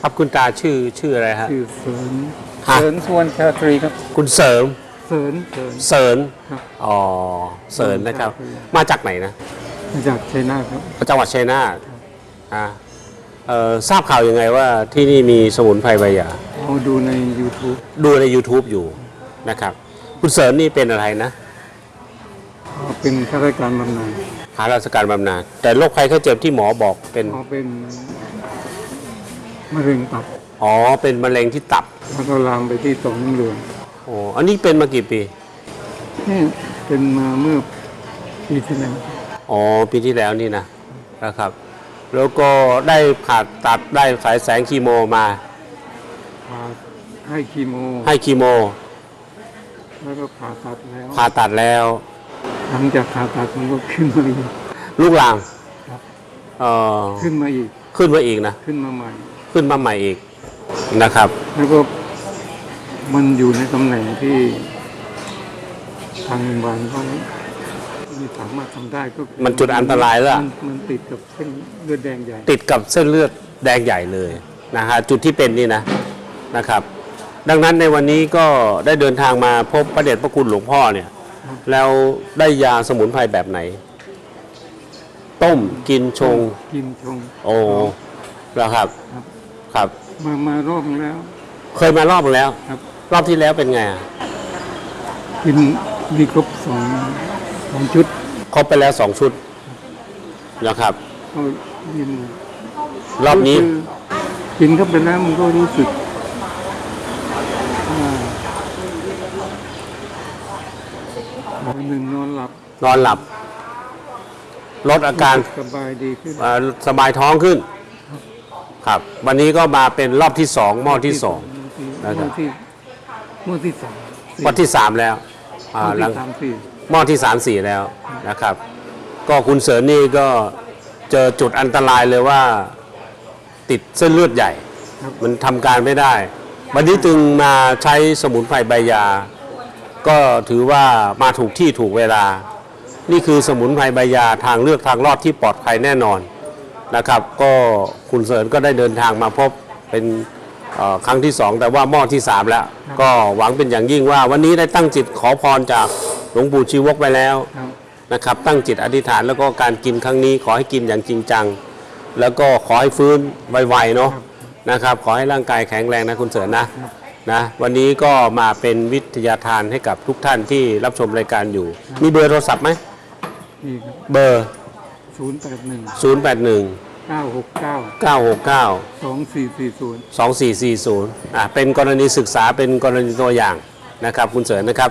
ครับคุณตาชื่อชื่ออะไรฮะ ชื่อเสริญฮะ เสริญสวนชาตรีครับคุณเสริมเสริญเสริญ เสริญครับ อ๋อเสริญนะครับครับ มาจากไหนนะมาจากชัยนาทครับ จังหวัดชัยนาทอ่าเอ่อทราบข่าวยังไงว่าที่นี่มีสมุนไพรใบหยาเอาดูใน YouTube ดูใน YouTube อยู่นะครับ คุณเสริมนี่เป็นอะไรนะเอาเป็นข้าราชการบำนาญหาราชการบำนาญแต่โรคภัยไข้เจ็บที่หมอบอกเป็น เอาเป็น มะเร็งตับอ๋อ เป็นมะเร็งที่ตับแล้วก็ลามไปที่ต่อมน้ำเหลืองอ๋ออันนี้เป็นมากี่ปี นี่เป็นมาเมื่อปีที่แล้วอ๋อ ปีที่แล้วนี่นะนะครับ แล้วก็ได้ผ่าตัดได้สายแสงคีโมมาผ่าให้คีโมให้คีโม แล้วก็ผ่าตัดแล้วผ่าตัดแล้ว หลังจากผ่าตัดมันก็ขึ้นมาอีกลูกหลาง ครับ เอ่อขึ้นมาอีก ขึ้นมาอีกนะ ขึ้นมาใหม่ ขึ้นมาใหม่อีกนะครับ แล้วก็มันอยู่ในตำแหน่งที่ทางโรงพยาบาลเขาไม่สามารถทำได้ก็คือมันจุดอันตรายแล้ว มันมันติดกับเส้นเลือดแดงใหญ่ ติดกับเส้นเลือดแดงใหญ่เลยนะฮะจุดที่เป็นนี่นะนะครับ ดังนั้นในวันนี้ก็ได้เดินทางมาพบพระเดชพระคุณหลวงพ่อเนี่ย แล้วได้ยาสมุนไพรแบบไหน ต้มกินชงกินชงโอ้แล้วครับ ครับ ครับ มามารอบนึงแล้ว เคยมารอบแล้ว ครับ รอบที่แล้วเป็นไงอะกินมีครบสองสองชุดครบไปแล้วสองชุดนะครับ ก็กินรอบนี้ก็คืกินเข้าไปแล้วมันก็รู้สึกว่าวันหนึ่งนอนหลับนอนหลับ ลดอาการสบายดีขึ้น เอ่อสบายท้องขึ้น ครับ วันนี้ก็มาเป็นรอบที่สองหม้อที่สองหม้อที่หม้อที่สามหม้อที่สามแล้วหม้อ่าอหลัที่งสามสี่หม้อที่สามสี่แล้วนะครับ ก็คุณเสริญนี่ก็เจอจุดอันตรายเลยว่า ติดเส้นเลือดใหญ่มันทำการไม่ได้ วันนี้จึงมาใช้สมุนไพรใบยา ก็ถือว่ามาถูกที่ถูกเวลา นี่คือสมุนไพรใบยาทางเลือกทางรอดที่ปลอดภัยแน่นอน นะครับ ก็คุณเสริญก็ได้เดินทางมาพบเป็นเอ่อครั้งที่สองแต่ว่าหม้อที่สามแล้ว ก็หวังเป็นอย่างยิ่งว่า วันนี้ได้ตั้งจิตขอพรจากหลวงปู่ชีวกไปแล้วครับนะครับ ตั้งจิตอธิษฐานแล้วก็การกินครั้งนี้ขอให้กินอย่างจริงจัง แล้วก็ขอให้ฟื้นไวๆเนาะนะครับ ขอให้ร่างกายแข็งแรงนะคุณเสริญนะนะวันนี้ก็มาเป็นวิทยาทานให้กับทุกท่านที่รับชมรายการอยู่ มีเบอร์โทรศัพท์ไหม นี่ครับเบอร์ศูนย์แปดหนึ่ง081เก้าหกเก้า969สองสี่สี่ศูนย์2440อะเป็นกรณีศึกษาเป็นกรณีตัวอย่างนะครับ คุณเสริญนะครับ